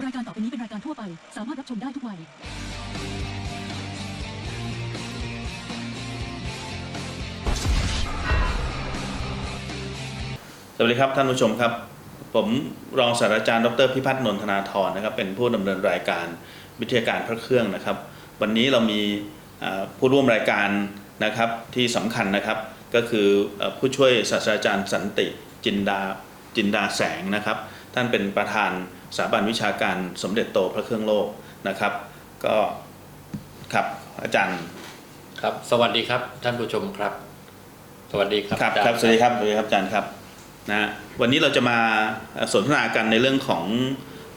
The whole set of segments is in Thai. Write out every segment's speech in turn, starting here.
รายการต่อไปนี้เป็นรายการทั่วไป สามารถรับชมได้ทุกวัย สวัสดีครับท่านผู้ชมครับ ผมรองศาสตราจารย์ดรพิพัฒน์นนทนาธรนะครับ เป็นผู้ดำเนินรายการวิทยาการพระเครื่องนะครับ วันนี้เรามีอ่าผู้ร่วมรายการนะครับที่สำคัญนะครับ ก็คือเอ่อผู้ช่วยศาสตราจารย์สันติจินดาจินดาแสงนะครับ ท่านเป็นประธาน สถาบันวิชาการสมเด็จโตพระเครื่องโลกนะครับ ก็ครับอาจารย์ครับ สวัสดีครับท่านผู้ชมครับ สวัสดีครับครับอาจาย์ครับสวัสดีครับสวัสดีครับอาจารย์ครับนะฮะวันนี้เราจะมาสนทนากันในเรื่องของ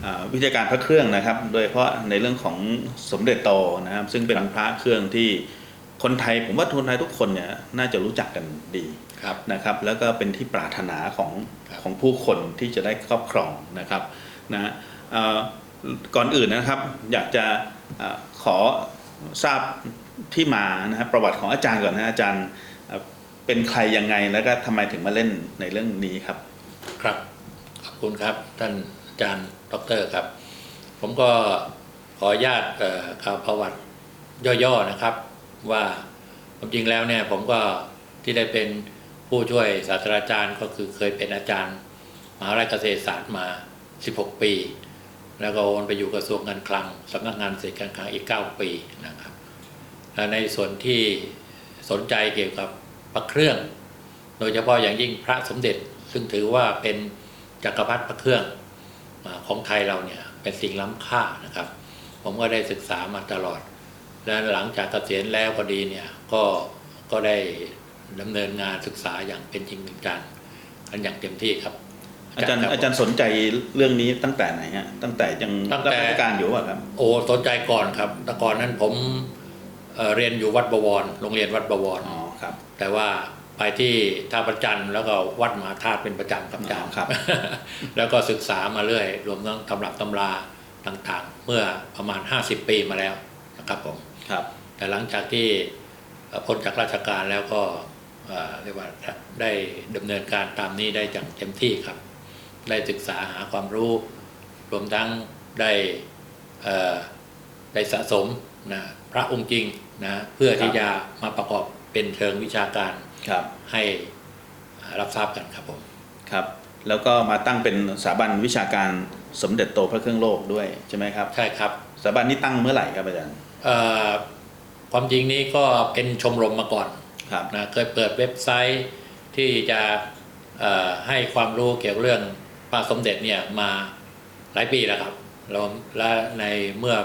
อาวิทยาการพระเครื่องนะครับ โดยเฉพาะในเรื่องของสมเด็จโตนะครับ ซึ่งเป็นพระเครื่องที่คนไทยผมว่าคนไทยทุกคนเนี่ยน่าจะรู้จักกันดีครับนะครับ แล้วก็เป็นที่ปรารถนาของครับของผู้คนที่จะได้ครอบครองนะครับ นะก่อนอื่นนะครับอยากจะขอทราบที่มานะครับประวัติของอาจารย์ก่อนนะอาจารย์เป็นใครยังไงแล้วก็ทำไมถึงมาเล่นในเรื่องนี้ครับ ครับขอบคุณครับท่านอาจารย์ดรครับ ผมก็ขออนุญาตเอ่อกล่าวประวัติย่อๆนะครับ ว่าความจริงแล้วเนี่ยผมก็ที่ได้เป็นผู้ช่วยศาสตราจารย์ก็คือเคยเป็นอาจารย์มหาวิทยาลัยเกษตรศาสตร์มา 16 ปี แล้วก็โอนไปอยู่กระทรวงการคลังสำนักงานเศรษฐการคลังอีก 9 ปีนะครับและในส่วนที่สนใจเกี่ยวกับพระเครื่อง โดยเฉพาะอย่างยิ่งพระสมเด็จ ซึ่งถือว่าเป็นจักรพรรดิพระเครื่องของไทยเราเนี่ยเป็นสิ่งล้ำค่านะครับ ผมก็ได้ศึกษามาตลอด และหลังจากเกษียณแล้วก็ดีเนี่ยก็ก็ได้ดำเนินงานศึกษาอย่างเป็นจริงเป็นจังกันอย่างเต็มที่ครับ อาจารย์คบอาจารย์สนใจเรื่องนี้ตั้งแต่ไหนฮะตั้งแต่ยังตั้งรับแต่ราชการอยู่ป่ะครับ โอ้สนใจก่อนครับ แต่ก่อนนั้นผมเอ่อเรียนอยู่วัดบวรโรงเรียนวัดบวรอ๋อครับ แต่ว่าไปที่ท่าประจันทร์แล้วก็วัดมหาธาตุเป็นประจำครับอาจารย์อ๋อครับ แล้วก็ศึกษามาเรื่อย รวมทั้งตำรับตำราต่างๆ เมื่อประมาณ 50 ปีมาแล้วนะครับผมครับ แต่หลังจากที่เอ่อพ้นจากราชการแล้วก็เอ่อเรียกว่าได้ดำเนินการตามนี้ได้อย่างเต็มที่ครับ ได้ศึกษาหาความรู้ รวมทั้งได้เอ่อได้สะสมนะพระองค์จริงนะเพื่อที่จะมาประกอบเป็นเชิงวิชาการครับให้รับทราบกันครับผมครับแล้วก็มาตั้งเป็นสถาบันวิชาการสมเด็จโตพระเครื่องโลกด้วยใช่ไหมครับใช่ครับสถาบันนี้ตั้งเมื่อไหร่ครับอาจารย์เอ่อความจริงนี้ก็เป็นชมรมมาก่อนครับนะเคยเปิดเว็บไซต์ที่จะเอ่อให้ความรู้เกี่ยวกับเรื่องพ ระสมเด็จเนี่ยมาหลายปีแล้วครับและในเมื่อ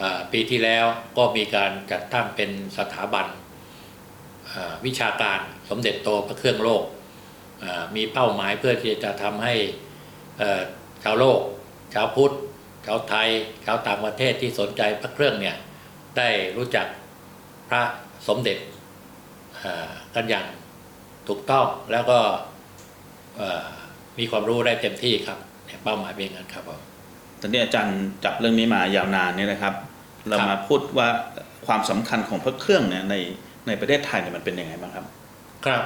อปีที่แล้วก็มีการจัดตั้งเป็นสถาบันวิชาการสมเด็จโตพระเครื่องโลก มีเป้าหมายเพื่อที่จะทำให้ชาวโลก ชาวพุทธ ชาวไทย ชาวต่างประเทศที่สนใจพระเครื่องเนี่ยได้รู้จักพระสมเด็จกันอย่างถูกต้องแล้วก็ มีความรู้ได้เต็มที่ครับเนี่ยเป้าหมายเป็นอย่างนั้นครับผมตอนนี้อาจารย์จับเรื่องนี้มายาวนานเนี่ยนะครับ เราครับมาพูดว่าความสำคัญของพระเครื่องเนี่ยในในประเทศไทยเนี่ยมันเป็นยังไงบ้างครับ ครับ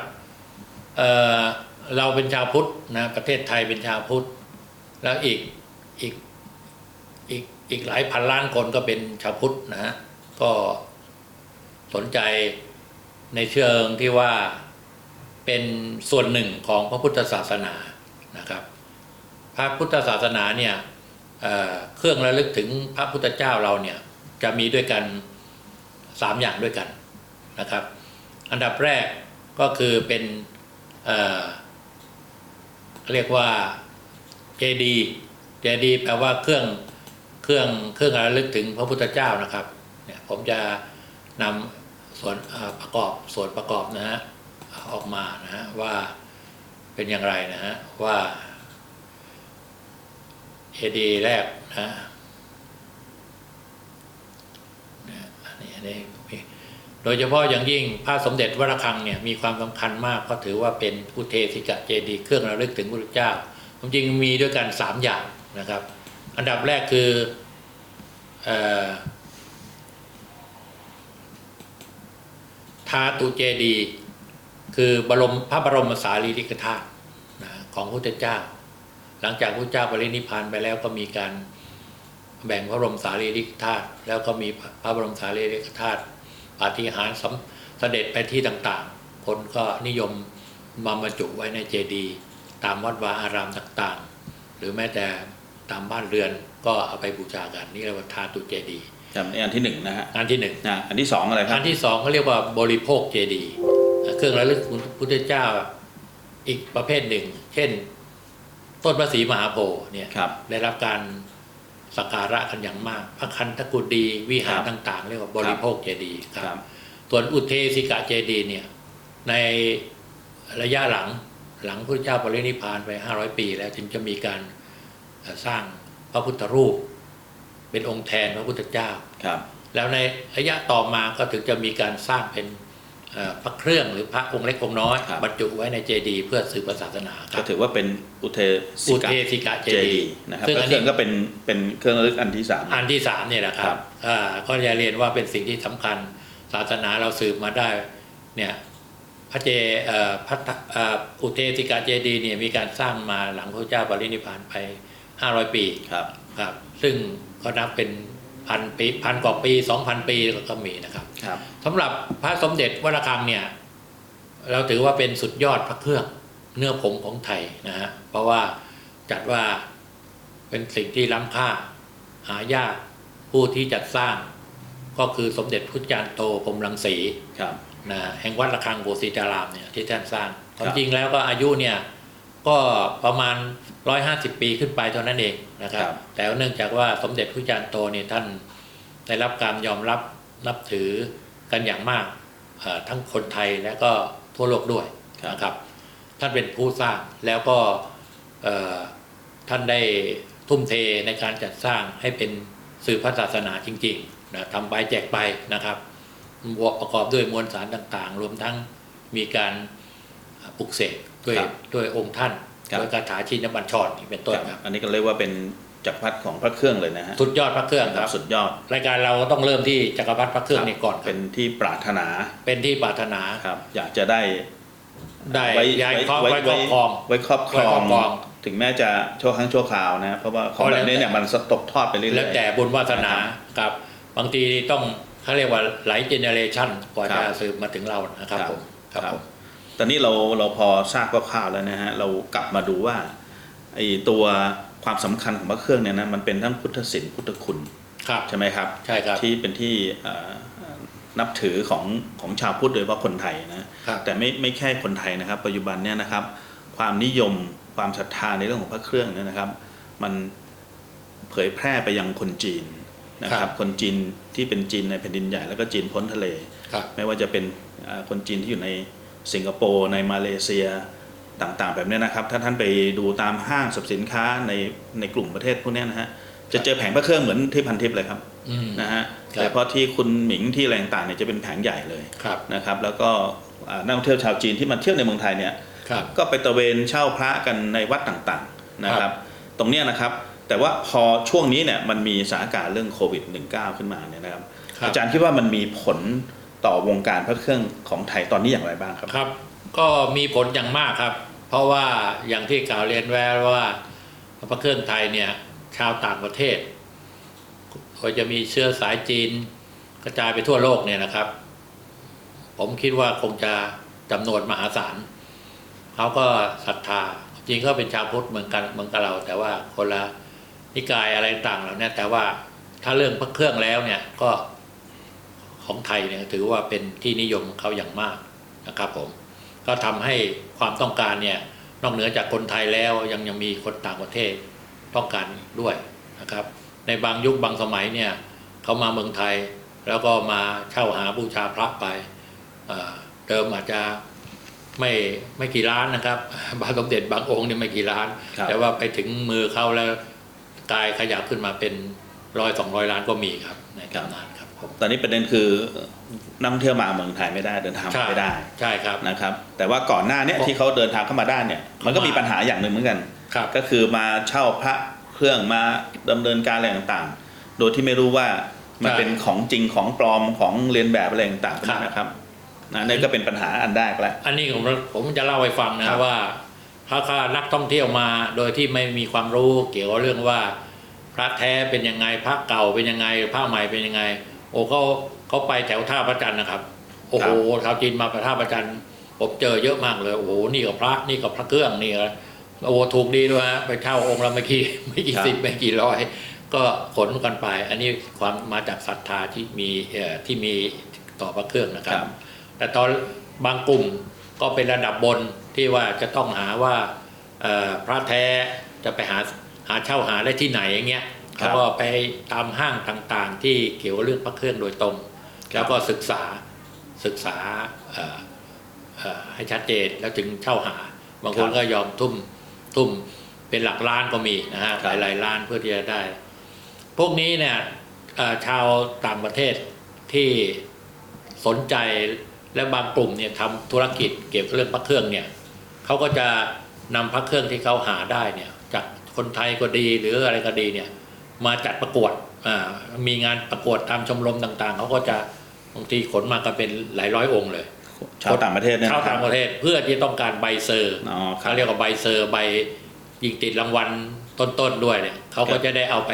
เอ่อเราเป็นชาวพุทธนะประเทศไทยเป็นชาวพุทธ แล้วอีกอีกอีกอีกหลายพันล้านคนก็เป็นชาวพุทธนะฮะก็สนใจในเชิงที่ว่าเป็นส่วนหนึ่งของพระพุทธศาสนา นะครับพระพุทธศาสนาเนี่ยเเครื่องระลึกถึงพระพุทธเจ้าเราเนี่ยจะมีด้วยกันสามอย่างด้วยกันนะครับ อันดับแรกก็คือเป็นเเรียกว่าเจดีเจดีแปลว่าเครื่องเครื่องเครื่องระลึกถึงพระพุทธเจ้านะครับเนี่ยผมจะนำส่วนประกอบส่วนประกอบนะฮะออกมานะฮะว่า เป็นอย่างไรนะฮะว่าเจดีแรกนะอันนี้อันนี้โดยเฉพาะอย่างยิ่งพระสมเด็จวรคังเนี่ยมีความสำคัญมากเพราะถือว่าเป็นอุเทศิกะเจดี เครื่องระลึกถึงพระพุทธเจ้าความจริงมีด้วยกันสามอย่างนะครับ อันดับแรกคือเออทาตุเจดี คือบรมพระบรมสารีริกธาตุ ของพระพุทธเจ้า หลังจากพระพุทธเจ้าปรินิพพานไปแล้วก็มีการแบ่งพระบรมสารีริกธาตุแล้วก็มีพระบรมสารีริกธาตุปาฏิหาริย์สำเสด็จไปที่ต่างๆ คนก็นิยมมาบรรจุไว้ในเจดีย์ตามวัดวาอารามต่างๆ หรือแม้แต่ตามบ้านเรือนก็เอาไปบูชากันนี่เรียกว่าทาตุเจดีย์ครับนี่อันที่หนึ่งนะฮะอันที่หนึ่งนะอันที่สองอะไรครับอันที่สองเขาเรียกว่าบริโภคเจดีย์เครื่องระลึกพระพุทธเจ้า อีกประเภทหนึ่ง เช่น ต้นพระศรีมหาโพธิ์เนี่ยครับได้รับการสักการะกันอย่างมาก พระคันธกุฎีวิหารครับต่างๆ เรียกว่าบริโภคเจดีย์คครัรับบส่วนอุเทสิกะเจดีย์เนี่ย ในระยะหลังหลังพระเจ้าปรินิพพานไป500ปี แล้วจึงจะมีการเอ่อสร้างพระพุทธรูป เป็นองค์แทนพระพุทธเจ้าครับ แล้วในระยะต่อมาก็ถึงจะมีการสร้างเป็นเอ่อ พระเครื่องหรือพระองค์เล็กองค์น้อยครับบรรจุไว้ในเจดีย์เพื่อสืบศาสนาคก็รับถือว่าเป็นอุเทอุสิกะเทสิกะเจเจดีดีย์ย์นะครับซึ่งก็อันเครื่นี้องก็เป็นเป็นเครื่องระลึกอันที่สามอันที่สามเนี่ยแหละคครัรับบอ่าก็จะเรียนว่าเป็นสิ่งที่สำคัญศาสนาเราสืบมาได้เนี่ยพระเจเอ่อพระทะเอ่ออุเทสิกะเจดีย์เนี่ยมีการสร้างมาหลังพระเจ้าปรินิพพานไป 500 ปีครับครับ ซึ่งก็นับเป็น พันปีพันกว่าปี2,000ปีก็มีนะครับครับสำหรับพระสมเด็จวัดระฆังเนี่ย เราถือว่าเป็นสุดยอดพระเครื่องเนื้อผงของไทยนะฮะเพราะว่าจัดว่าเป็นสิ่งที่ล้ำค่า หายากผู้ที่จัดสร้าง ก็คือสมเด็จพุทธจารย์โตพรหมรังสีครับนะแห่งวัดระฆังโบสีจารามเนี่ยที่ท่านสร้างคครับวามจริงแล้วก็อายุเนี่ย ก็ประมาณ 150 ปีขึ้นไปเท่านั้นเองนะครับ แต่ว่าเนื่องจากว่าสมเด็จพระจารย์โตเนี่ยท่านได้รับการยอมรับนับถือกันอย่างมากเอ่อทั้งคนไทยและก็ทั่วโลกด้วยนะครับ ท่านเป็นผู้สร้างแล้วก็เอ่อท่านได้ทุ่มเทในการจัดสร้างให้เป็นสื่อพระศาสนาจริงๆนะทำไปแจกไปนะครับประกอบด้วยมวลสารต่างๆ รวมทั้งมีการ ปลุกเสกด้วยครับด้วยองค์ท่านครับโดยคาถาชินบัญชรนี่เป็นต้นครับครับ อันนี้ก็เรียกว่าเป็นจักรพรรดิของพระเครื่องเลยนะฮะสุดยอดพระเครื่องครับ สุดยอดรายการเราต้องเริ่มที่จักรพรรดิพระเครื่องนี่ก่อนคเป็รับนที่ปรารถนาเป็นที่ปรารถนาครับ อยากจะได้ได้ไว้ย้ายไว้ครอบไว้ไว้ครอบครอง ไว้ครอบครไว้อครองบครองถึงแม้จะชั่วครั้งชั่วคราวนะเพราะว่าของเพราะแบบนี้แล้วแต่เนี่ยมันตกทอดไปเรื่อยๆ แล้วแต่บุญวาสนาครับ บางทีต้องเขาเรียกว่าหลายเจเนเรชันกว่าครัจะบสืบมาถึงเรานะครับครับผมครับครับ ผม ตอนนี้เราเราพอทราบคร่าวๆแล้วนะฮะเรากลับมาดูว่าไอ้ตัวความสำคัญของพระเครื่องเนี่ยนะมันเป็นทั้งพุทธศิลป์พุทธคุณครับใช่ไหมครับใช่ครับที่เป็นที่เอ่อนับถือของของชาวพุทธโดยเฉพาะคนไทยนะครับแต่ไม่ไม่แค่คนไทยนะครับ ปัจจุบันเนี่ยนะครับ ความนิยมความศรัทธาในเรื่องของพระเครื่องเนี่ยนะครับ มันเผยแพร่ไปยังคนจีนนะคครัรับบคนจีนที่เป็นจีนในแผ่นดินใหญ่แล้วก็จีนพ้นทะเลครับไม่ว่าจะเป็นเอ่อคนจีนที่อยู่ใน สิงคโปร์ในมาเลเซียต่างๆ แบบเนี้ยนะครับ ถ้าท่านไปดูตามห้างสรรพสินค้าในในกลุ่มประเทศพวกเนี้ยนะฮะจะเจอแผงพระเครื่องเหมือนที่พันทิพย์เลยครับอืมนะฮะครับแต่เพราะที่คุณหมิงที่อะไรต่างๆเนี่ยจะเป็นแผงใหญ่เลยครับนะครับ แล้วก็อ่านักท่องเที่ยวชาวจีนที่มาเที่ยวในเมืองไทยเนี่ยครับก็ไปตระเวนเช่าพระกันในวัดต่างๆนะคครัรับบตรงเนี้ยนะครับแต่ว่าพอช่วงนี้เนี่ยมันมีสถานการณ์เรื่องโควิด -19 ขึ้นมาเนี่ยนะครับครับอาจารย์คิดว่ามันมีผล ต่อวงการพระเครื่องของไทยตอนนี้อย่างไรบ้างครับครับ ก็มีผลอย่างมากครับ เพราะว่าอย่างที่กล่าวเรียนแว้ว่าพระเครื่องไทยเนี่ยชาวต่างประเทศก็จะมีเชื้อสายจีนกระจายไปทั่วโลกเนี่ยนะครับ ผมคิดว่าคงจะจำนวนมหาศาลเขาก็ศรัทธาจริงก็เป็นชาวพุทธเหมือนกันเหมือนกับเรา แต่ว่าคนละนิกายอะไรต่างเหล่านี้แต่ว่าถ้าเรื่องพระเครื่องแล้วเนี่ยก็ ของไทยเนี่ยถือว่าเป็นที่นิยมของเขาอย่างมากนะครับผมก็ทำให้ความต้องการเนี่ยนอกเหนือจากคนไทยแล้วยังยังมีคนต่างประเทศต้องการด้วยนะครับ ในบางยุคบางสมัยเนี่ยเขามาเมืองไทยแล้วก็มาเช่าหาบูชาพระไปเอ่อเดิมอาจจะไม่ไม่กี่ล้านนะครับ บางสมเด็จบางองค์เนี่ยไม่กี่ล้านครับแต่ว่าไปถึงมือเขาแล้วกลายขยับขึ้นมาเป็นร้อยสองร้อยล้านก็มีครับในตำนานครับผม ตอนนี้ประเด็นคือนักท่องเที่ยวมาเมืองไทยไม่ได้เดินทางมาไม่ได้ใช่ครับ นะครับ แต่ว่าก่อนหน้าเนี้ที่เขาเดินทางเข้ามาได้เนี่ยมันก็มีปัญหาอย่างหนึ่งเหมือนกัน ครับ ก็คือมาเช่าพระเครื่องมาดำเนินการอะไรต่างๆ โดยที่ไม่รู้ว่ามันใช่เป็นของจริงของปลอมของเรียนแบบอะไรต่างๆครับนะครับนะนี่ก็เป็นปัญหาอันแรกแล้ว อันนี้ผมผมจะเล่าให้ฟังนะครับ ว่า ถ้าข้านักท่องเที่ยวมาโดยที่ไม่มีความรู้เกี่ยวกับเรื่องว่า พระแท้เป็นยังไงพระเก่าเป็นยังไงพระใหม่เป็นยังไง โอ้เขาเขาไปแถวท่าพระจันทร์นะครับโอ้โหชาวจีนมาประท่าพระจันทร์ผมเจอเยอะมากเลยโอ้โหนี่กับพระนี่กับพระเครื่องนี่ก็โอ้โหถูกดีด้วยฮะไปเช่าองค์ละไม่กี่ไม่กี่ครับสิบไม่กี่ร้อย ก็ขนกันไป อันนี้ความมาจากศรัทธาที่มีเอ่อที่มีต่อพระเครื่องนะครับครับ แต่ตอนบางกลุ่มก็เป็นระดับบนที่ว่าจะต้องหาว่าเอ่อพระแท้จะไปหาหาเช่าหาได้ที่ไหนอย่างเงี้ย ครับเขาก็ไปตามห้างต่างๆ ที่เกี่ยวกับเรื่องพระเครื่องโดยตรง แล้วก็ศึกษาศึกษาเอ่อเอ่อให้ชัดเจนแล้วถึงเช่าหา บางคนครับก็ยอมทุ่มทุ่มเป็นหลักล้านก็มีนะฮะครัหบลายๆล้านเพื่อที่จะได้ พวกนี้เนี่ยเอ่อชาวต่างประเทศที่สนใจและบางกลุ่มเนี่ยทำธุรกิจเกี่ยวกับเรื่องพระเครื่องเนี่ยเขาก็จะนำพระเครื่องที่เขาหาได้เนี่ย จากคนไทยก็ดีหรืออะไรก็ดีเนี่ย มาจัดประกวดอ่ามีงานประกวดตามชมรมต่าง ๆเขาก็จะบางทีขนมากันเป็นหลายร้อยองค์เลยชาวต่างประเทศเนี่ยชาวนะครัต่าบงประเทศเพื่อที่ต้องการใบเซอร์อ๋อครัเขาบเรียกว่าใบเซอร์ใบยิงติดรางวัลต้นๆด้วยเนี่ยเขาคก็รับจะได้เอาไป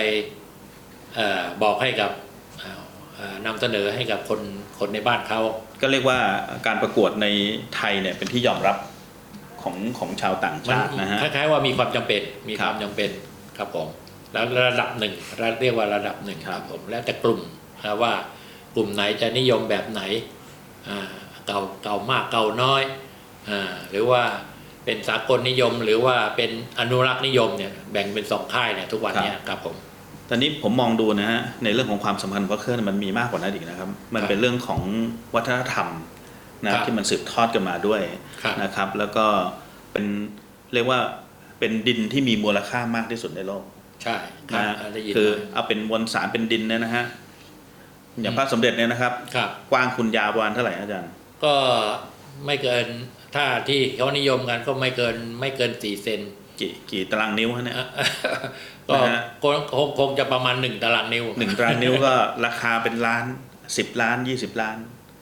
เออบอกให้กับเอ่อเอ่อนำเสนอให้กับคนคนในบ้านเขาก็เรียกว่าการประกวดในไทยเนี่ยเป็นที่ยอมรับของของชาวต่างมันชาตินะฮะคล้ายๆว่ามีความจำเป็นมีคครับวามจำเป็นครับผม แล้วระดับหนึ่งเรียกว่าระดับหนึ่งครับผมแล้วแต่กลุ่มนะว่ากลุ่มไหนจะนิยมแบบไหนอ่าเก่าเก่ามากเก่าน้อยอ่าหรือว่าเป็นสากลนิยม หรือว่าเป็นอนุรักษ์นิยมเนี่ยแบ่งเป็นสองค่ายเนี่ยทุกวันเนี่ยครับผมตอนนี้ผมมองดูนะฮะในเรื่องของความสัมพันธ์พระเครื่องมันมีมากกว่านั้นอีกนะครับ มันครับเป็นเรื่องของวัฒนธรรมนะครับที่มันสืบทอดกันมาด้วยครับนะครับ แล้วก็เป็นเรียกว่าเป็นดินที่มีมูลค่ามากที่สุดในโลก ใช่ครับนะฮะได้ยินคือมาเอาเป็นมวลสารเป็นดินเนี่ยนะฮะอย่างพระสมเด็จเนี่ยนะครับ ครับ กว้างคุณยาวประมาณเท่าไหร่อาจารย์ ก็ไม่เกินถ้าที่เขานิยมกันก็ไม่เกินไม่เกินสี่เซนกี่กี่ตารางนิ้วฮะเนี่ย ก็นะฮะ คงคงคงจะประมาณหนึ่งตารางนิ้วหนึ่งตารางนิ้วก็ราคาเป็นล้านสิบล้านยี่สิบล้าน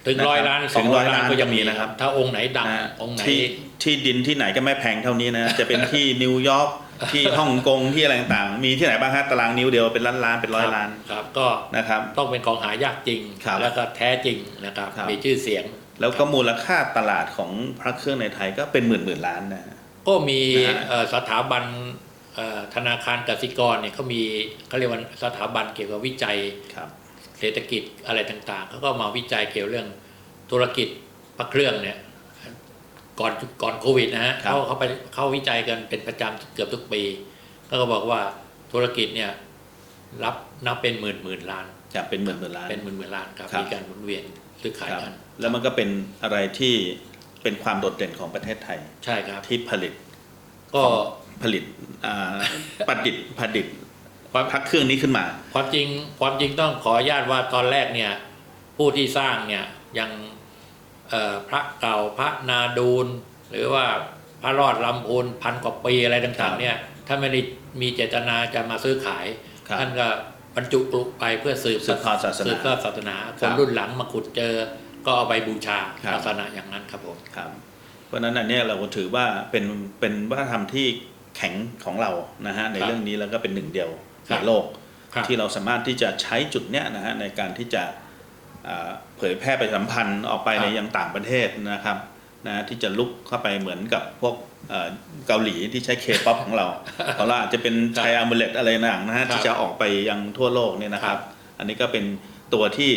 ถึงร้อยล้านนะครับสองร้อยถึง100ล้านก็ยังมีล้านก็มีนะนะคครัรับ บ ถ้าองค์ไหนดังนะฮะองค์ไหนที่ที่ดินที่ไหนก็ไม่แพงเท่านี้นะ จะเป็นที่นิวยอร์ก ที่ฮ่องกงที่อะไรต่างๆ มีที่ไหนบ้างฮะตารางนิ้วเดียวเป็นล้านล้านๆเป็นร้อยล้านครับก็นะครับ ต้องเป็นของหายากจริง ครับแล้วก็แท้จริงนะครับครับ มีชื่อเสียง แล้วก็มูลค่าตลาดของพระเครื่องในไทยก็เป็นหมื่นหมื่นล้านนะฮะ ก็มีนะฮะ เอ่อสถาบันเอ่อธนาคารกสิกรเนี่ยเขามีเขาเรียกว่าสถาบันเกี่ยวกับวิจัยครับ เศรษฐกิจอะไรต่างๆเขาก็มาวิจัยเกี่ยวเรื่องธุรกิจพระเครื่องเนี่ย ก่อนก่อนโควิดนะฮะครับเขาเขาไปเข้าวิจัยกันเป็นประจำเกือบทุกปีเขาก็บอกว่าธุรกิจเนี่ยรับนับเป็นหมื่นหมื่นล้านจะเป็นหมื่นหมื่นล้านเป็นหมื่นหมื่นล้านครับครับมีการหมุนเวียนซื้อขายครับกันแล้วมันก็เป็นอะไรที่เป็นความโดดเด่นของประเทศไทย ใช่ครับที่ผลิต ก็ผลิตอ่าประดิษฐ์ผลิตความพระเครื่องนี้ขึ้นมา ความจริงความจริงต้องขออนุญาตว่าตอนแรกเนี่ย ผู้ที่สร้างเนี่ยยังเอ่อ พระเก่าพระนาดูล หรือว่าพระรอดลำพูนพันกว่าปีอะไรต่างๆเนี่ยถ้าไม่ได้มีเจตนาจะมาซื้อขายครับท่านก็บรรจุกลุไปเพื่อสืบสืบทอดศาสนาสืบทอดศาสนาคครับนรุ่นหลังมาขุดเจอก็เอาไปบูชาครับลักษณะอย่างนั้นครับผมครับ เพราะฉะนั้นอันเนี้ยเราถือว่าเป็นเป็นวัฒนธรรมที่แข็งของเรานะฮะในครับเรื่องนี้แล้วก็เป็นหนึ่งเดียวครัในบโลกครับที่เราสามารถที่จะใช้จุดเนี้ยนะฮะในการที่จะอ่า เผยแพร่ประชาสัมพันธ์ออกไปครับในยังต่างประเทศนะครับนะที่จะลุกเข้าไปเหมือนกับพวกเอ่อเกาหลีที่ใช้เคป๊อปของเราของเราอาจจะเป็นไทอามูเลตอะไรต่างๆนะฮะครับที่จะออกไปยังทั่วโลกเนี่ยนะครับ อันนี้ก็เป็นตัวที่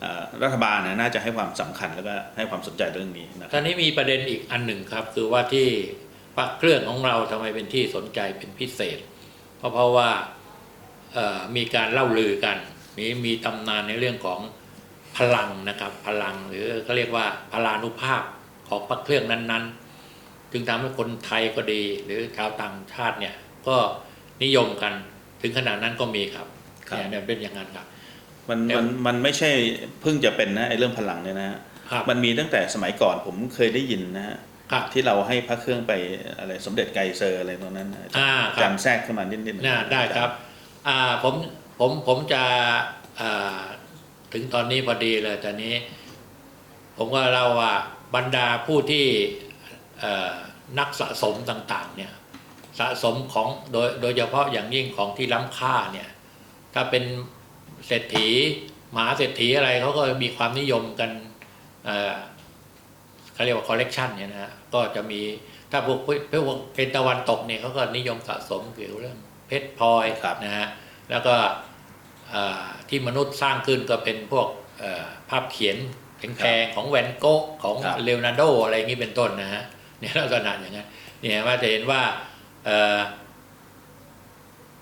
เอ่อรัฐบาลนะน่าจะให้ความสำคัญแล้วก็ให้ความสนใจเรื่องนี้นะคตรัอบนนี้มีประเด็นอีกอันหนึ่งครับ คือว่าที่พระเครื่องของเราทำไมเป็นที่สนใจเป็นพิเศษ เพราะเพราะว่าเอ่อมีการเล่าลือกัน มีมีตำนานในเรื่องของ พลังนะครับพลังหรือเขาเรียกว่าพลานุภาพของพระเครื่องนั้นๆ จึงทำให้คนไทยก็ดี หรือชาวต่างชาติเนี่ยก็นิยมกันถึงขนาดนั้นก็มีครับครับ เนี่ยเนี่ยเป็นอย่างนั้นครับ มันเดี๋ยวมันมันไม่ใช่เพิ่งจะเป็นนะไอ้เรื่องพลังเนี่ยนะฮะครับ มันมีตั้งแต่สมัยก่อนผมเคยได้ยินนะฮะครับ ที่เราให้พระเครื่องไปอะไรสมเด็จไกรเซอร์อะไรตรงนั้นนะอ่าอาครัจาบรย์แทรกเข้ามานิดนิดน่าได้ครับอ่าผมผมผมจะอ่า ถึงตอนนี้พอดีเลยตอนนี้ ผมก็เล่าว่าบรรดาผู้ที่นักสะสมต่างๆเนี่ยสะสมของโดยโดยเฉพาะอย่างยิ่งของที่ล้ำค่าเนี่ยถ้าเป็นเศรษฐีมหาเศรษฐีอะไรเขาก็มีความนิยมกันเเขาเรียกว่าคอลเลกชันเนี่ยนะฮะก็จะมีถ้าพวกพวกเป็นตะวันตกเนี่ยเขาก็นิยมสะสมเกี่ยวกับเรื่องเพชรพลอยครับนะฮะแล้วก็ ที่มนุษย์สร้างขึ้นก็เป็นพวกเอ่อภาพเขียนแพงๆของแวนโกะของครับเลโอนาร์โดอะไรอย่างนี้เป็นต้นนะฮะเนี่ยลักษณะอย่างนั้นเนี่ยว่าจะเห็นว่าเอ่อ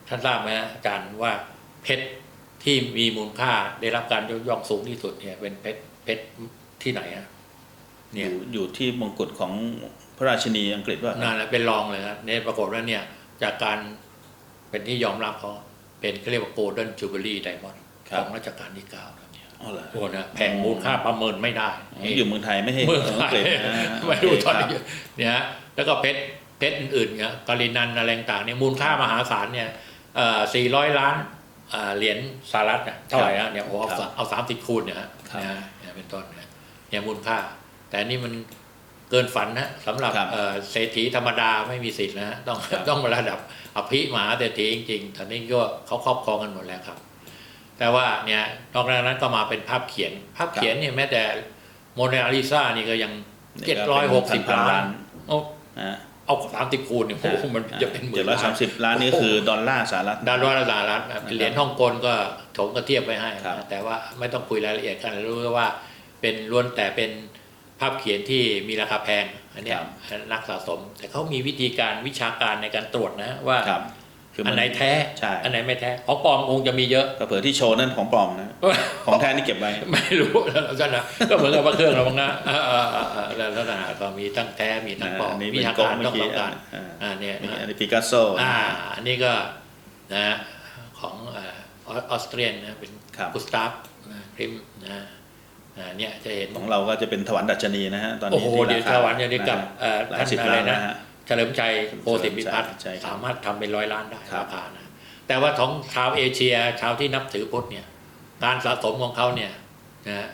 ท่านทราบไหมฮะอาจารย์ว่าเพชรที่มีมูลค่าได้รับการยกย่องสูงที่สุดเนี่ยเป็นเพชรเพชรที่ไหนฮะอเนี่ยยู่อยู่ที่มงกุฎของพระราชินีอังกฤษว่านั่นแหละเป็นรองเลยครับเนี่ยปรากฏว่าเนี่ยจากการเป็นที่ยอมรับเขาเป็นเขาเรียกว่า golden jubilee diamond ของรัชกาลที่เก้าครับเนี่ยอ๋อเหรอโอ้นะแพงมูลค่าประเมินไม่ได้อยู่เมืองไทยไม่ใช่เมืองอัไทงยกฤษนะไม่รู้ตอนครับนี้เนี่ยฮะแล้วก็เพชรเพชรอื่นๆเนี่ยกาลินันอะไรต่างๆเนี่ยมูลค่ามหาศาลเนี่ยเอ่อ400ล้านเอ่อเหรียญสหรัฐเนี่ยเท่าไหร่นะเนี่ยโอ้เอาครับเอาสามสิบคูณเนี่ยฮะครับนะฮะเนี่ยเป็นต้นนะเนี่ยมูลค่า แต่อันนี่มันเกินฝันนะสำหรับครับเอ่อเศรษฐีธรรมดาไม่มีสิทธิ์นะฮะต้องครับต้องระดับอภิมหาเศรษฐีจริงๆตอนนี้ก็เขาครอบครองกันหมดแล้วครับ แต่ว่าเนี่ยนอกจากนั้นก็มาเป็นภาพเขียน ภาพเขียนเนี่ยแม้แต่โมนาลิซานี่ก็ยังนี่เจ็ดก็ร้อยหกสิบเป็นพันๆล้าล้านนเอานะเอาสามสิบคูณเนี่ยโอ้โหมันจะเป็นหมื่เจ็ดนร้อยล้าสานมสิบล้านนี่คือดอลลาร์สหรัฐดาราสหรัฐนะเหรียญฮ่องกงก็ถมก็เทียบไปให้ครับนะแต่ว่าไม่ต้องคุยรายละเอียดกันรู้ว่าเป็นล้วนแต่เป็นภาพเขียนที่มีราคาแพงอันเนี้ยนักสะสม แต่เขามีวิธีการวิชาการในการตรวจนะว่า ครับคือมัอันไหนแท้ ใช่ อันไหนไม่แท้ของปลอมคงจะมีเยอะก็เผื่อที่โชว์นั่นของปลอมนะ ของแท้นี่เก็บไว้ ไม่รู้แล้วลักษณะก็เหมือนกับว่าเครื่องเราบ้างนะเออเออเออเออแล้วลักษณะก็มีทั้งแท้มีทั้งปลอมอันนี้วิเป็นชาโก๊ะการเมื่ต้อองกี้ ต้องการอ่าอ่าเนี่ยนี่นะอันนี้ปิกัสโซอ่าอันนี้ก็นะของเออออสเตรียนนะเป็นครับกุสตาฟนะพริมนะอ่าเนี่ยจะเห็นของเราก็จะเป็นถวันดัชนีนะฮะตอนโอ้นี้โหที่เดี๋ยวราคาสวรรค์อย่างนี้กับเอ่อหลายท่านสิบอะไรล้านนะนะฮะเฉ ลิมชัยโพธิพิพัฒน์ใช่ครับสามารถทำเป็นร้อยล้านได้ครับราคานะแต่ว่าของชาวเอเชียชาวที่นับถือพุทธเนี่ยการสะสมของเขาเนี่ยนะฮะ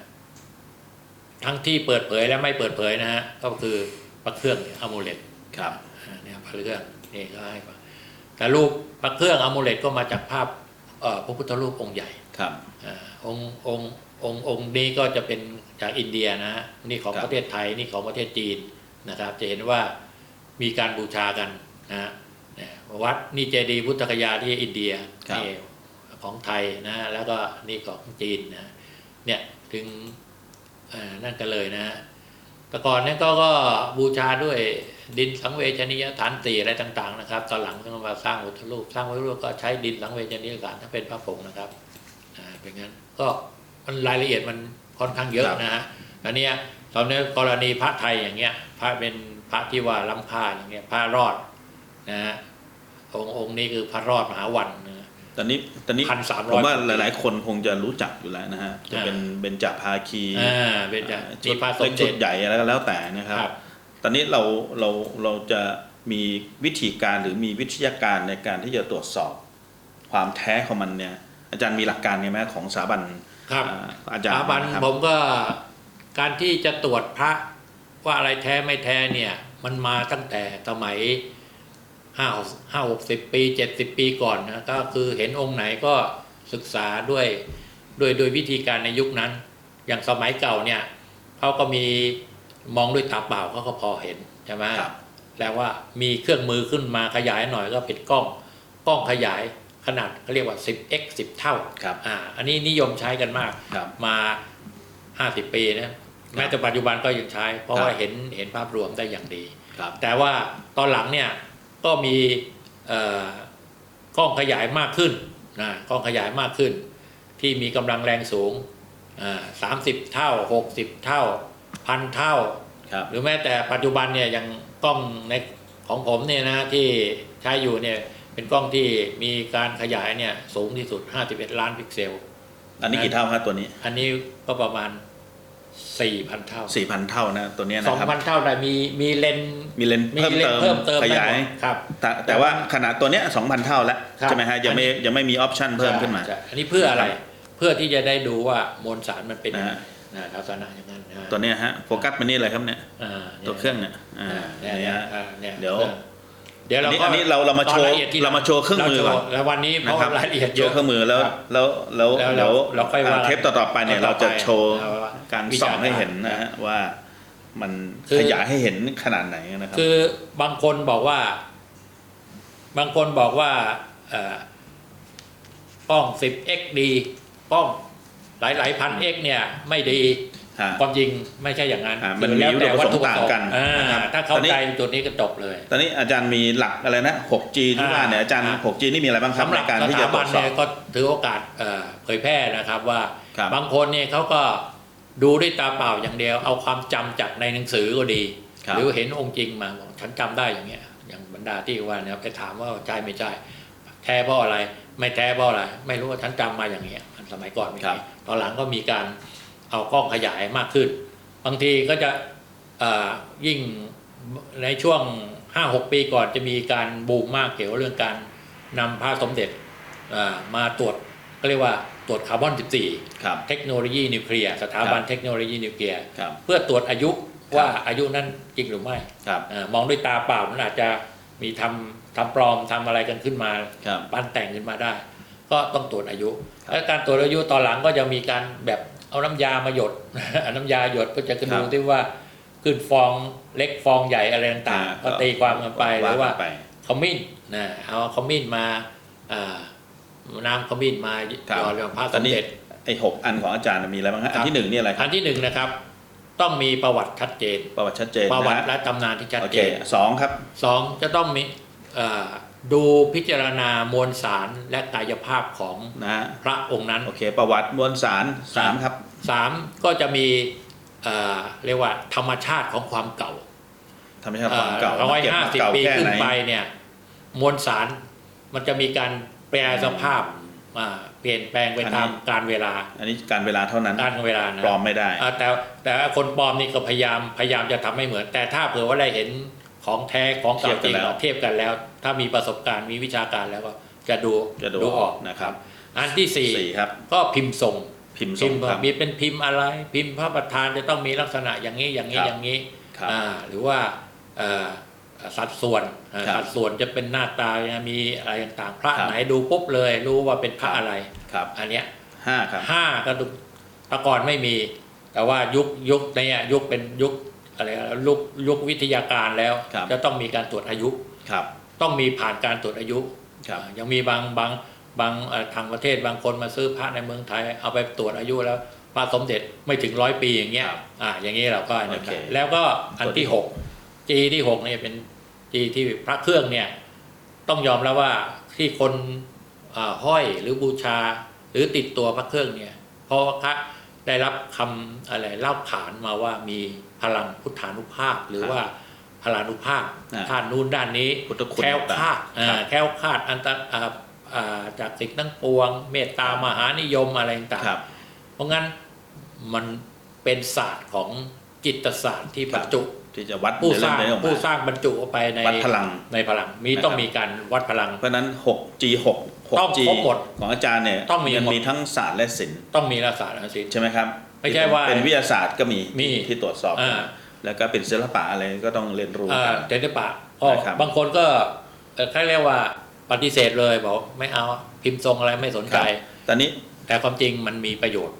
ทั้งที่เปิดเผยและไม่เปิดเผยนะฮะก็คือพระเครื่องอะมูเลตครับอ่าเนี่ยพระเครื่องนี่ก็ให้มาแต่รูปพระเครื่องอะมูเลตก็มาจากภาพเอ่อพระพุทธรูปองค์ใหญ่ครับอาองค์องค์องค์องค์นี้ก็จะเป็นจากอินเดียนะฮะนี่ของครับประเทศไทยนี่ของประเทศจีนนะครับ จะเห็นว่า มีการบูชากันนะฮะเนี่ยวัดนี่เจดีย์พุทธคยาที่อินเดียครับนี่ของไทยนะฮะแล้วก็นี่ของจีนนะเนี่ยถึงอ่านั่นกันเลยนะฮะแต่ก่อนเนี่ยก็ก็บูชาด้วยดินสังเวชนียฐานสี่อะไรต่าง ๆ นะครับ ตอนหลังก็มาสร้างพุทธรูปสร้างพุทธรูปก็ใช้ดินสังเวชนียฐานถ้าเป็นพระผงนะครับอ่าเป็นงั้นก็มันรายละเอียดมันค่อนข้างเยอะครับนะฮะอันเนี้ยตอนนี้กรณีพระไทยอย่างเงี้ยพระเป็น พระที่ว่าล้ำค่าอย่างเงี้ยพระรอดนะฮะองค์องค์นี้คือพระรอดมหาวันนะฮะตอนนี้ตอนนี้1,300ผมว่าหลาย ๆ คนคงจะรู้จักอยู่แล้วนะฮะจะเป็นเบญจภาคีอ่าเป็นจะอ่ามีชุดพระสเล็มกเด็ชุจดใหญ่อะไรก็แล้วแต่นะครับครับ ตอนนี้เราเราเราจะมีวิธีการหรือมีวิทยาการในการที่จะตรวจสอบความแท้ของมันเนี่ย อาจารย์มีหลักการไงไหมของสถาบันครับอ่าอาจารย์สถาบันนะครับผมก็การที่จะตรวจพระ ว่าอะไรแท้ไม่แท้เนี่ย มันมาตั้งแต่สมัยห้าห้าหกสิบปีเจ็ดสิบปีก่อนนะก็คือเห็นองค์ไหนก็ศึกษาด้วยด้วยโดยวิธีการในยุคนั้น อย่างสมัยเก่าเนี่ยเขาก็มีมองด้วยตาเปล่าเขาก็พอเห็นใช่ไหมครับแล้วว่ามีเครื่องมือขึ้นมาขยายหน่อยก็เป็นกล้องกล้องขยายขนาดเขาเรียกว่า 10x 10 เท่าครับอ่าอันนี้นิยมใช้กันมากครับมา 50 ปีนะ แม้แต่ปัจจุบันก็ยังใช้ เพราะครับว่าเห็นเห็นภาพรวมได้อย่างดีครับแต่ว่าตอนหลังเนี่ยก็มีเอ่อกล้องขยายมากขึ้นนะกล้องขยายมากขึ้น ที่มีกำลังแรงสูงสามสิบเท่า60เท่าพันเท่าครับหรือแม้แต่ปัจจุบันเนี่ยอย่างกล้องในของผมเนี่ยนะที่ใช้อยู่เนี่ยเป็นกล้องที่มีการขยายเนี่ยสูงที่สุด 51 ล้านพิกเซล อันนี้กี่เท่าครับตัวนี้ อันนี้ก็ประมาณ 4,000เท่าสี่พันเท่านะตัวเนี้ยนะครับ2,000เท่าได้มีมีเลนส์ มีเลนส์มีเพิ่มเลนเติมส์เพิ่มเติมขยายได้หมดครับแต่แต่ว่าขนาดตัวเนี้ยสองพันเท่าแล้วครับใช่ไหมฮะยังไม่อันนี้ ยังไม่มีออปชันเพิ่มขึ้นมา ใช่อันนี้เพื่ออะไรเพื่อที่จะได้ดูว่ามวลสารมันเป็นยังไงนะฮะนะลักษณะอย่างนั้นนะตัวเนี้ยฮะโฟกัสมันนี่อะไรครับเนี่ยอ่านี่ยตัวเครื่องเนี่ยอ่าอ่าเนี่ยเนี่ยเนี่ยฮะ อ่าเนี่ยเดี๋ยวครื่องเดี๋ยวเราอันนี้ก็อันนี้เราเรามาโชว์ตอนละเอียดทีหลังเรามาโชว์เครื่องมือก่อนเราโชว์แล้ววันนี้เพนะราะครัว่าบรายละเอียดเยโชอะ ว์เครื่องมือแล้วครับแล้วแล้วแล้วแล้วเราค่อยว่าอ่าเทปต่อๆไปเนี่ยต่เราอไปจะโชว์ เอาว่า การวิส่อชางให้เห็นการนะฮะว่ามันคือขยายให้เห็นขนาดไหนนะครับ คือบางคนบอกว่า บางคนบอกว่าเอ่อกล้อง 10x ดีกล้องหลายหลายๆพัน x เนี่ย ไม่ดีฮะความจริงไม่ใช่อย่างนั้นอ่ามันคือแล้วแต่มีวัวัตตถุถุประสงค์ต่างกันอ่านะครับถ้าเข้าตอนนี้ใจจุดนี้ก็จบเลย ตอนนี้อาจารย์มีหลักอะไรนะ 6G ที่ว่าเนี่ยอาจารย์อ่า 6G นี่มีอะไรบ้างครับสำหในรับการสที่ถาจะตรบัวนจสอเนี่บยก็ถือโอกาสเอ่อเผยแพร่นะครับว่าครับบางคนเนี่ยเขาก็ ดูด้วยตาเปล่าอย่างเดียว เอาความจำจากในหนังสือก็ดีครับหรือเห็นองค์จริงมาบอกฉันจำได้อย่างเงี้ย อย่างบรรดาที่ว่าเนี่ยไปถามว่าใช่ไม่ใช่แท้เพราะอะไร ไม่แท้เพราะอะไร ไม่รู้ว่าฉันจำมาอย่างเงี้ยสมัยก่อนไม่ครัมีบตอนหลังก็มีการเอากล้องขยายมากขึ้น บางทีก็จะเอ่อยิ่งในช่วง 5-6 ปีก่อนจะมีการบูมมากเกี่ยวกับเรื่องการนำพระสมเด็จเอ่อมาตรวจ ก็เรียกว่าตรวจคาร์บอน 14ครับเทคโนโลยีนิวเคลียร์สถาบันครับเทคโนโลยีนิวเคลียร์ครับเพื่อตรวจอายุครับว่าอายุนั้นจริงหรือไม่ครับเออมองด้วยตาเปล่ามันอาจจะมีทำทำปลอมทำอะไรกันขึ้นมาครับปั้นแต่งขึ้นมาได้ ก็ต้องตรวจอายุครับและการตรวจอายุตอนหลังก็จะมีการแบบเอาน้ำยามาหยดเอาน้ำยาหยดเพื่อจะกระดูที่ว่าขึ้นฟองเล็กฟองใหญ่อะไรต่างๆก็ตีความกันไปหรือว่าไปขมิ้นนะเอาขมิ้นมาอ่า น้ำขมิ้นมาหยครับอดลงพระตสอนมนี้เด็จไอ้หกอันของอาจารย์มีอะไรบ้างฮะครัอับนที่หนึ่งนี่อะไรคอัรับนที่หนึ่งนะครับ ต้องมีประวัติชัดเจน ประวัติชัดเจนประวัตินะและฮะตำนานที่ชัดโอเจเคนสองครับสองจะต้องมีเอ่อดูพิจารณามวลสารและกายภาพของนะฮะพระองค์นั้นโอเค ประวัติมวลสารสามครับสามก็จะมีเอ่อเรียกว่าธรรมชาติของความเก่า ธรรมชาติความเก่าร้อยเก็บห้ามาสิบเก่าปีแค่ขึ้ไหนนไปเนี่ย มวลสารมันจะมีการ แปรสภาพอ่าเปลี่ยนแปลงไปอันนี้ตามการเวลา อันนี้การเวลาเท่านั้นการเวลานะปลอมไม่ได้อ่าแต่แต่คนปลอมนี่ก็พยายามพยายามจะทำให้เหมือน แต่ถ้าเผื่อว่าได้เห็นของแท้ของเก่าจริงเทียบกันแล้วเทียบกันแล้ว ถ้ามีประสบการณ์มีวิชาการแล้วก็จะดูจะดูออกนะครับ อันที่สี่สี่ครับก็พิมพ์ทรงพิมพ์ทรพิงมพ์ครับมีเป็นพิมพ์อะไร พิมพ์พระประธานจะต้องมีลักษณะอย่างนี้อย่างนี้ครับอย่างนี้ครับอ่าหรือว่าเอ่อ สัดส่วนเอ่อครับสัดส่วนจะเป็นหน้าตามีอะไรต่างๆพระครับไหนดูปุ๊บเลยรู้ว่าเป็นพระครับอะไรครับ อันเนี้ยห้าครับห้าก็ดูแต่ก่อนไม่มี แต่ว่ายุคยุคเนี้ยยุคเป็นยุคอะไรอะยุคยุควิทยาการแล้วครับจะต้องมีการตรวจอายุครับ ต้องมีผ่านการตรวจอายุครับอ่ายังมีบางบางบางเอ่อทางประเทศบางคนมาซื้อพระในเมืองไทย เอาไปตรวจอายุแล้วพระสมเด็จไม่ถึงร้อยปีอย่างเงี้ยครับอ่าอย่างนี้เราก็อันนั้นโอเคแล้วก็อันตัวที่ที่หก จีที่หกเนี่ยเป็นจีที่พระเครื่องเนี่ยต้องยอมแล้วว่าที่คนอ่าห้อยหรือบูชา หรือติดตัวพระเครื่องเนี่ยเพราะว่าพระได้รับคำอะไรเล่าขานมาว่ามีพลังพุทธานุภาพหรือว่าพลานุภาพอ่าท่านนู้นด้านนี้พุทธคุณแคล้วคลาดต่างๆอ่าแคล้วคลาดอันตรอ่าอ่าจากสิ่งทั้งปวง เมตตามหานิยมอะไรต่างครับๆเพราะงั้นมันเป็นศาสตร์ของจิตศาสตร์ที่บรรจุที่จะวัดผู้ในสเรื่องร้างนี้ออกผู้มาสร้างบรรจุออกไปในวัดพลังในพลัง มีนะครับต้องมีการวัดพลัง เพราะฉะนั้น 6G 6ต้อง 6G ครบหมดของอาจารย์เนี่ยต้องมีนหมดมีทั้งศาสตร์และศิลป์ต้องมีรักษาทั้งสิ้นใช่ไหมครับไม่ใช่ว่าเป็นวิทยาศาสตร์ก็มีมีที่ตรวจสอบอ่าแล้วก็เป็นศิลปะอะไรก็ต้องเรียนรู้อ่ากันเดนปะอ๋อนะครับบางคนก็เอ่อเขาเรียกว่าปฏิเสธเลยบอกไม่เอาพิมพ์ทรงอะไรไม่สนใจตอนนี้แต่ความจริงมันมีประโยชน์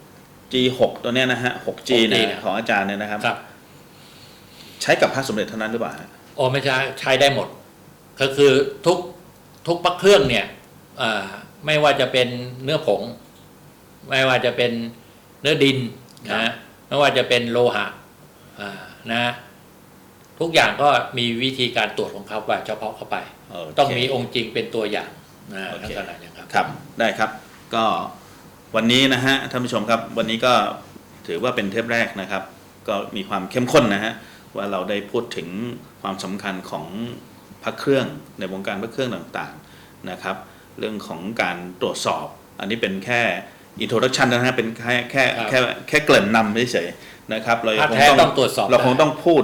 G6 ตัวเนี้ยนะฮะ 6G เนี่ยเนี่ยของอาจารย์เนี่ยนะครับครับ ใช้กับพระสมเด็จเท่านั้นหรือเปล่าฮะโอ้ไม่ใช่ใช้ได้หมด ก็คือทุกทุกพระเครื่องเนี่ยอ่าไม่ว่าจะเป็นเนื้อผง ไม่ว่าจะเป็นเนื้อดินนะไม่ว่าจะเป็นโลหะอ่านะทุกอย่างก็มีวิธีการตรวจของเขาว่าเฉพาะเข้าไปโเคต้องมีองค์จริงเป็นตัวอย่างนะโอเคลักษณะอย่างครับครับ ได้ครับ ก็วันนี้นะฮะท่านผู้ชมครับ วันนี้ก็ถือว่าเป็นเทปแรกนะครับ ก็มีความเข้มข้นนะฮะ ว่าเราได้พูดถึงความสำคัญของพระเครื่องในวงการพระเครื่องต่างๆนะครับ เรื่องของการตรวจสอบ อันนี้เป็นแค่อินโทรดักชันนะฮะเป็นแค่แค่ครับแค่แค่เกริ่นนำเฉยๆนะครับเราถ้าคงแท้ต้องต้องตรวจสอบเราคงต้องพูด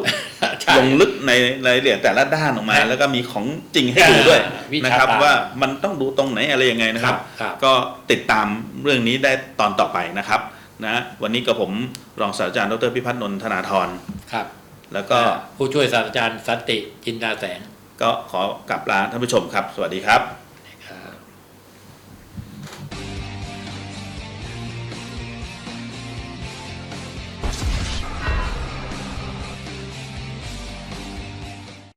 ใช่ลงลึกในรายละเอียดแต่ละด้านออกมาใช่แล้วก็มีของจริงให้ดูด้วยวิชานะครับการว่ามันต้องดูตรงไหนอะไรยังไงนะครับครับ ก็ติดตามเรื่องนี้ได้ตอนต่อไปนะครับนะวันนี้กับผมรองศาสตราจารย์ดรพิพัฒน์นนทนาธรครับ แล้วก็ผู้ช่วยศาสตราจารย์สันติจินดาแสง ก็ขอกลับลาท่านผู้ชมครับ สวัสดีครับ